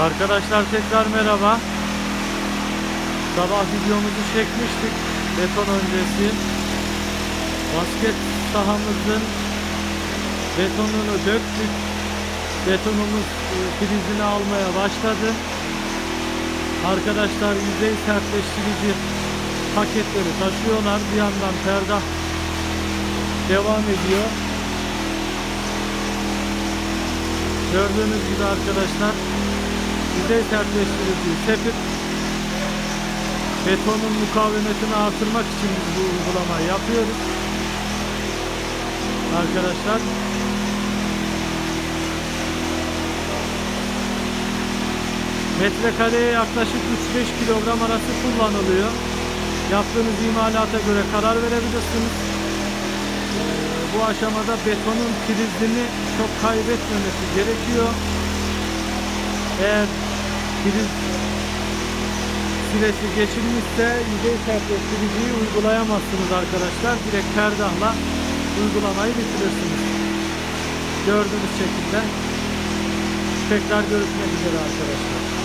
Arkadaşlar tekrar merhaba. Sabah videomuzu çekmiştik. Beton öncesi. Basket sahamızın betonunu döktük. Betonumuz e, filizini almaya başladı. Arkadaşlar yüzey sertleştirici paketleri taşıyorlar. Bir yandan perdah devam ediyor. Gördüğünüz gibi arkadaşlar yüzey sertleştiriciyi sepip betonun mukavemetini artırmak için bu uygulamayı yapıyoruz. Arkadaşlar metrekareye yaklaşık 3-5 kilogram arası kullanılıyor. Yaptığınız imalata göre karar verebilirsiniz. Ee, Bu aşamada betonun prizini çok kaybetmemesi gerekiyor. Eğer priz süresi geçilmişse yüzey sertleştiriciyi uygulayamazsınız arkadaşlar. Direkt perdahla uygulamayı bitirirsiniz. Gördüğünüz şekilde tekrar görüşmek üzere arkadaşlar.